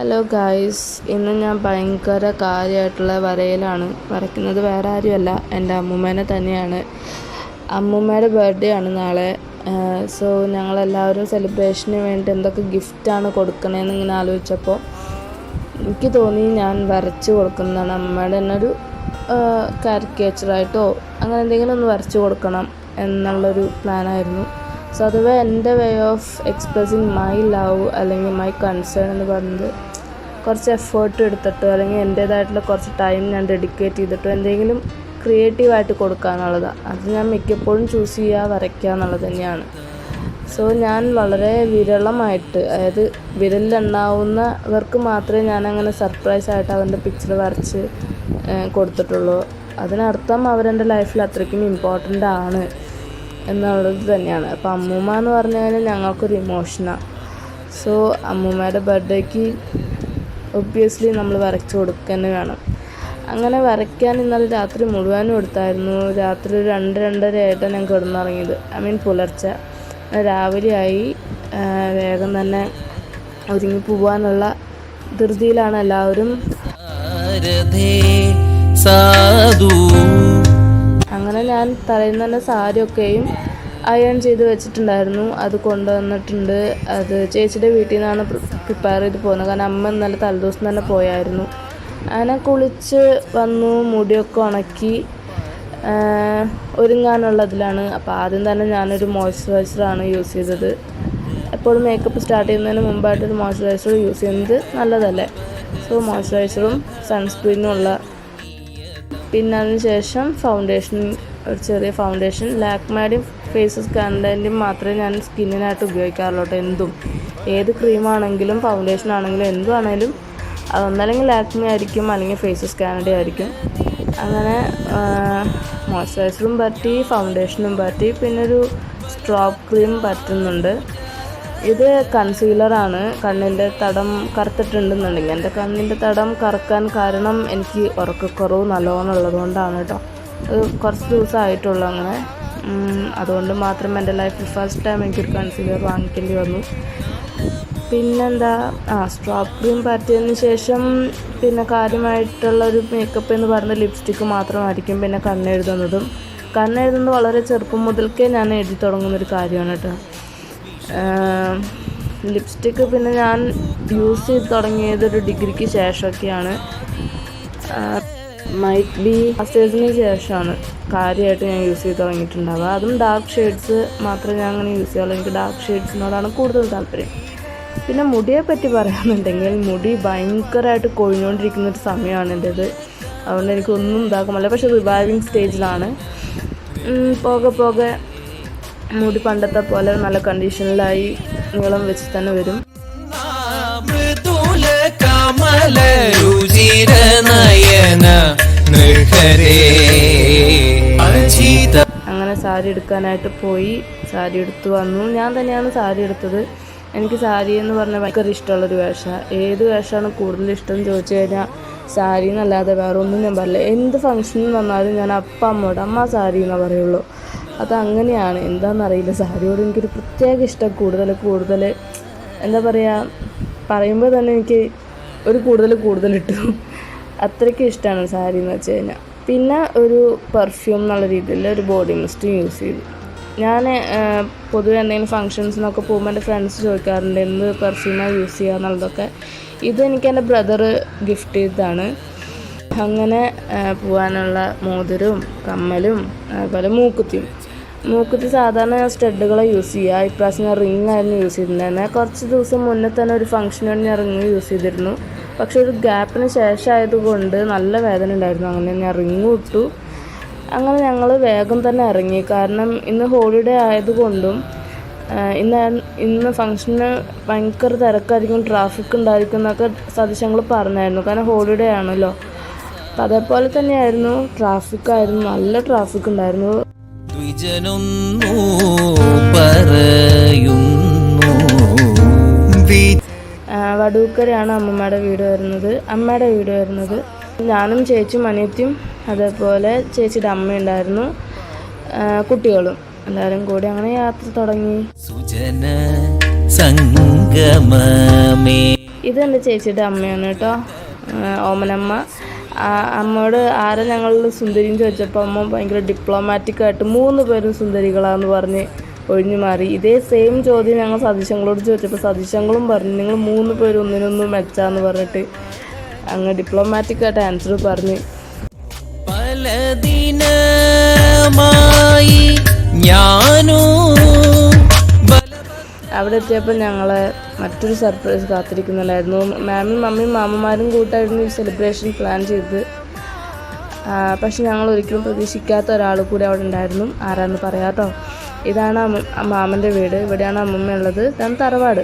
Hello guys ഇന്ന് ഞാൻ ഭയങ്കര കാര്യമായിട്ടുള്ള വരയിലാണ്. വരയ്ക്കുന്നത് വേറെ ആരുമല്ല. എന്റെ അമ്മൂമ്മേനെ തന്നെയാണ്. അമ്മൂമ്മയുടെ ബർത്ത്ഡേ ആണ് നാളെ. സോ ഞങ്ങളെല്ലാവരും സെലിബ്രേഷന് വേണ്ടി എന്തൊക്കെ ഗിഫ്റ്റാണ് കൊടുക്കണേന്ന് ഇങ്ങനെ ആലോചിച്ചപ്പോൾ എനിക്ക് തോന്നി ഞാൻ വരച്ച് കൊടുക്കുന്നതാണ്. അമ്മയുടെ തന്നെ ഒരു കാരിക്കേച്ചറായിട്ടോ അങ്ങനെ എന്തെങ്കിലും ഒന്ന് വരച്ച് കൊടുക്കണം എന്നുള്ളൊരു പ്ലാനായിരുന്നു സോ അതുവേ എന്റെ way of expressing my love അല്ലെങ്കിൽ മൈ കൺസേൺ എന്ന് പറയുന്നത് കുറച്ച് എഫേർട്ട് എടുത്തിട്ടോ അല്ലെങ്കിൽ എന്റേതായിട്ടുള്ള കുറച്ച് ടൈം ഞാൻ ഡെഡിക്കേറ്റ് ചെയ്തിട്ടോ എന്തെങ്കിലും ക്രിയേറ്റീവായിട്ട് കൊടുക്കുക എന്നുള്ളതാണ് അത് ഞാൻ മിക്കപ്പോഴും ചൂസ് ചെയ്യുക വരയ്ക്കുക എന്നുള്ളത് തന്നെയാണ്. സോ ഞാൻ വളരെ വിരളമായിട്ട് അതായത് വിരലിലെണ്ണാവുന്നവർക്ക് മാത്രമേ ഞാൻ അങ്ങനെ സർപ്രൈസ് ആയിട്ട് അവന്റെ പിക്ചർ വരച്ച് കൊടുത്തിട്ടുള്ളൂ. അതിനർത്ഥം അവരെന്റെ ലൈഫിൽ അത്രയ്ക്കും ഇമ്പോർട്ടന്റ് ആണ് എന്നുള്ളത് തന്നെയാണ്. അപ്പോൾ അമ്മൂമ്മ എന്ന് പറഞ്ഞു കഴിഞ്ഞാൽ ഞങ്ങൾക്കൊരു ഇമോഷനാണ് സോ അമ്മൂമ്മയുടെ ബർത്ത്ഡേക്ക് ഒബ്വിയസ്ലി നമ്മൾ വരച്ചു കൊടുക്കുക തന്നെ വേണം. അങ്ങനെ വരയ്ക്കാൻ ഇന്നലെ രാത്രി മുഴുവനും എടുത്തായിരുന്നു. രാത്രി ഒരു രണ്ട് രണ്ടര ആയിട്ടാണ് ഞാൻ കിടന്നിറങ്ങിയത്. ഐ മീൻ പുലർച്ചെ. രാവിലെ ആയി വേഗം തന്നെ ഒരുങ്ങി പോവാനുള്ള ധൃതിയിലാണ് എല്ലാവരും. അങ്ങനെ ഞാൻ തലേന്ന് തന്നെ സാരിയൊക്കെയും അയൺ ചെയ്ത് വെച്ചിട്ടുണ്ടായിരുന്നു. അത് കൊണ്ടുവന്നിട്ടുണ്ട്. അത് ചേച്ചിയുടെ വീട്ടിൽ നിന്നാണ് പ്രിപ്പയർ ചെയ്ത് പോകുന്നത്. കാരണം അമ്മ ഇന്നലെ തലേദിവസം തന്നെ പോയായിരുന്നു. അങ്ങനെ കുളിച്ച് വന്നു മുടിയൊക്കെ ഉണക്കി. ഒരുങ്ങാനുള്ളതിലാണ്. അപ്പോൾ ആദ്യം തന്നെ ഞാനൊരു മോയ്സ്ചറൈസറാണ് യൂസ് ചെയ്തത്. എപ്പോഴും മേക്കപ്പ് സ്റ്റാർട്ട് ചെയ്യുന്നതിന് മുമ്പായിട്ടൊരു മോയ്സ്ചറൈസർ യൂസ് ചെയ്യുന്നത് നല്ലതല്ലേ? സോ മോയ്സ്ചറൈസറും സൺസ്ക്രീനും ഉള്ള പിന്നെ അതിന് ശേഷം ഫൗണ്ടേഷൻ ഒരു ചെറിയ ഫൗണ്ടേഷൻ ലാക്മേയുടെയും ഫേസ് കണ്ടന്റും മാത്രമേ ഞാൻ സ്കിന്നിനായിട്ട് ഉപയോഗിക്കാറുള്ളൂ കേട്ടോ എന്തും. ഏത് ക്രീമാണെങ്കിലും ഫൗണ്ടേഷൻ ആണെങ്കിലും എന്തും ആണെങ്കിലും അതൊന്നല്ലെങ്കിൽ ലാക്മി ആയിരിക്കും അല്ലെങ്കിൽ ഫേസ് സ്കാനഡി ആയിരിക്കും. അങ്ങനെ മോയ്സ്ചറൈസറും പറ്റി ഫൗണ്ടേഷനും പറ്റി പിന്നെ ഒരു സ്ട്രോപ്പ് ക്രീം പറ്റുന്നുണ്ട്. ഇത് കൺസീലറാണ് കണ്ണിന്റെ തടം കറുത്തിട്ടുണ്ടെന്നുണ്ടെങ്കിൽ എന്റെ കണ്ണിന്റെ തടം കറക്കാൻ കാരണം എനിക്ക് ഉറക്കക്കുറവ് നല്ലോണം ഉള്ളതുകൊണ്ടാണ് കേട്ടോ. അത് കുറച്ച് ദിവസമായിട്ടുള്ളൂ അങ്ങനെ. അതുകൊണ്ട് മാത്രം എന്റെ ലൈഫിൽ ഫസ്റ്റ് ടൈം എനിക്കൊരു കൺസീലർ വാങ്ങിക്കേണ്ടി വന്നു. പിന്നെന്താ? ആ സ്ട്രോപ്പ് ക്രീം പറ്റിയതിന് ശേഷം പിന്നെ കാര്യമായിട്ടുള്ളൊരു മേക്കപ്പ് എന്ന് പറഞ്ഞ ലിപ്സ്റ്റിക്ക് മാത്രമായിരിക്കും പിന്നെ കണ്ണെഴുതുന്നതും. കണ്ണെഴുതുന്നത് വളരെ ചെറുപ്പം മുതൽക്കേ ഞാൻ എഴുതി തുടങ്ങുന്നൊരു കാര്യമാണ് കേട്ടോ. ലിപ്സ്റ്റിക്ക് പിന്നെ ഞാൻ യൂസ് ചെയ്ത് തുടങ്ങിയത് ഒരു ഡിഗ്രിക്ക് ശേഷമൊക്കെയാണ്. മൈറ്റ് ബി മാസ്റ്റേഴ്സിന് ശേഷമാണ് കാര്യമായിട്ട് ഞാൻ യൂസ് ചെയ്ത് തുടങ്ങിയിട്ടുണ്ടാവുക. അതും ഡാർക്ക് ഷെയ്ഡ്സ് മാത്രമേ ഞാൻ അങ്ങനെ യൂസ് ചെയ്യാറുള്ളൂ എനിക്ക് ഡാർക്ക് ഷെയ്ഡ്സിനോടാണ് കൂടുതൽ താല്പര്യം. പിന്നെ മുടിയെ പറ്റി പറയുകയാണെന്നുണ്ടെങ്കിൽ മുടി ഭയങ്കരമായിട്ട് കൊഴിഞ്ഞുകൊണ്ടിരിക്കുന്ന ഒരു സമയമാണ് എന്റേത് അതുകൊണ്ട് എനിക്കൊന്നും ഇതാക്കുമല്ല പക്ഷെ റിവൈവിങ് സ്റ്റേജിലാണ് പോകെ പോകെ മുടി പണ്ടത്തെ പോലെ നല്ല കണ്ടീഷനിലായി നീളം വെച്ച് തന്നെ വരും. അങ്ങനെ സാരി എടുക്കാനായിട്ട് പോയി സാരി എടുത്തു വന്നു. ഞാൻ തന്നെയാണ് സാരി എടുത്തത്. എനിക്ക് സാരി എന്ന് പറഞ്ഞാൽ ഭയങ്കര ഇഷ്ടമുള്ളൊരു വേഷമാണ് ഏത് വേഷമാണ് കൂടുതൽ ഇഷ്ടം എന്ന് ചോദിച്ചു കഴിഞ്ഞാൽ സാരി എന്നല്ലാതെ വേറെ ഒന്നും ഞാൻ പറയില്ല. എന്ത് ഫംഗ്ഷനിൽ വന്നാലും ഞാൻ അപ്പ അമ്മയോട് അമ്മ സാരി എന്നേ പറയുള്ളൂ. അത് അങ്ങനെയാണ് എന്താണെന്നറിയില്ല സാരിയോട് എനിക്കൊരു പ്രത്യേക ഇഷ്ടം. കൂടുതൽ കൂടുതൽ എന്താ പറയുക പറയുമ്പോൾ തന്നെ എനിക്ക് ഒരു കൂടുതൽ കൂടുതൽ ഇട്ടു. അത്രയ്ക്ക് ഇഷ്ടമാണ് സാരി എന്ന് വെച്ച് കഴിഞ്ഞാൽ പിന്നെ ഒരു പെർഫ്യൂം എന്നുള്ള രീതിയിൽ ഒരു ബോഡി മിസ്റ്റ് യൂസ് ചെയ്തു. ഞാൻ പൊതുവെ എന്തെങ്കിലും ഫങ്ഷൻസിനൊക്കെ പോകുമ്പോൾ എന്റെ ഫ്രണ്ട്സ് ചോദിക്കാറുണ്ട് എന്ത് പെർഫ്യൂമാണ് യൂസ് ചെയ്യുക എന്നുള്ളതൊക്കെ. ഇത് എനിക്ക് എന്റെ ബ്രദർ ഗിഫ്റ്റ് ചെയ്തതാണ്. അങ്ങനെ പോകാനുള്ള മോതിരവും കമ്മലും അതുപോലെ മൂക്കുത്തിയും. മൂക്കുത്തി സാധാരണ ഞാൻ സ്റ്റഡുകളെ യൂസ് ചെയ്യുക. ഇപ്രാവശ്യം ഞാൻ റിംഗ് ആയിരുന്നു യൂസ് ചെയ്തിട്ടുണ്ടായിരുന്നത് കുറച്ച് ദിവസം മുന്നേ തന്നെ ഒരു ഫംഗ്ഷന് വേണ്ടി ഞാൻ റിങ് യൂസ് ചെയ്തിരുന്നു. പക്ഷേ ഒരു ഗ്യാപ്പിന് ശേഷം ആയതുകൊണ്ട് നല്ല വേദന ഉണ്ടായിരുന്നു. അങ്ങനെ ഞാൻ റിങ് ഇട്ടു. അങ്ങനെ ഞങ്ങൾ വേഗം തന്നെ ഇറങ്ങി. കാരണം ഇന്ന് ഹോളിഡേ ആയതുകൊണ്ടും ഇന്ന് ഇന്ന് ഫംഗ്ഷന് ഭയങ്കര തിരക്കായിരിക്കും ട്രാഫിക് ഉണ്ടായിരിക്കും എന്നൊക്കെ സദൃശങ്ങൾ പറഞ്ഞായിരുന്നു. കാരണം ഹോളിഡേ ആണല്ലോ. അപ്പം അതേപോലെ തന്നെയായിരുന്നു. ട്രാഫിക്കായിരുന്നു നല്ല ട്രാഫിക് ഉണ്ടായിരുന്നു. ദ്വിജനൊന്നു പറയുന്നു. വടൂക്കരയാണ് അമ്മമ്മയുടെ വീട് വരുന്നത്. അമ്മയുടെ വീട് വരുന്നത്. ഞാനും ചേച്ചിയും അനിയത്തിയും അതേപോലെ ചേച്ചിയുടെ അമ്മയുണ്ടായിരുന്നു കുട്ടികളും എല്ലാവരും കൂടി അങ്ങനെ യാത്ര തുടങ്ങി. സുജന സംഗമമേ. ഇത് എന്റെ ചേച്ചിയുടെ അമ്മയാണ് കേട്ടോ. ഓമനമ്മ. അമ്മയോട് ആരെ ഞങ്ങൾ സുന്ദരിയും ചോദിച്ചപ്പോൾ അമ്മ ഭയങ്കര ഡിപ്ലോമാറ്റിക്കായിട്ട് മൂന്ന് പേരും സുന്ദരികളാന്ന് പറഞ്ഞ് ഒഴിഞ്ഞു മാറി. ഇതേ സെയിം ചോദ്യം ഞങ്ങൾ സതീശങ്ങളോട് ചോദിച്ചപ്പോൾ സതീശങ്ങളും പറഞ്ഞു നിങ്ങൾ മൂന്ന് പേരും ഒന്നിനൊന്നും മെച്ചാന്ന് പറഞ്ഞിട്ട് അങ്ങ് ഡിപ്ലോമാറ്റിക്കായിട്ട് ആൻസർ പറഞ്ഞ്. പല അവിടെ എത്തിയപ്പോൾ ഞങ്ങളെ മറ്റൊരു സർപ്രൈസ് കാത്തിരിക്കുന്നുണ്ടായിരുന്നു. മാമും മമ്മിയും മാമന്മാരും കൂട്ടായിരുന്നു ഈ സെലിബ്രേഷൻ പ്ലാൻ ചെയ്തത് ആ, പക്ഷെ ഞങ്ങൾ ഒരിക്കലും പ്രതീക്ഷിക്കാത്ത ഒരാൾ കൂടി അവിടെ ഉണ്ടായിരുന്നു. ആരാന്ന് പറയാട്ടോ? ഇതാണ് മാമന്റെ വീട്. ഇവിടെയാണ് അമ്മമ്മ ഉള്ളത് ഇതാണ് തറവാട്.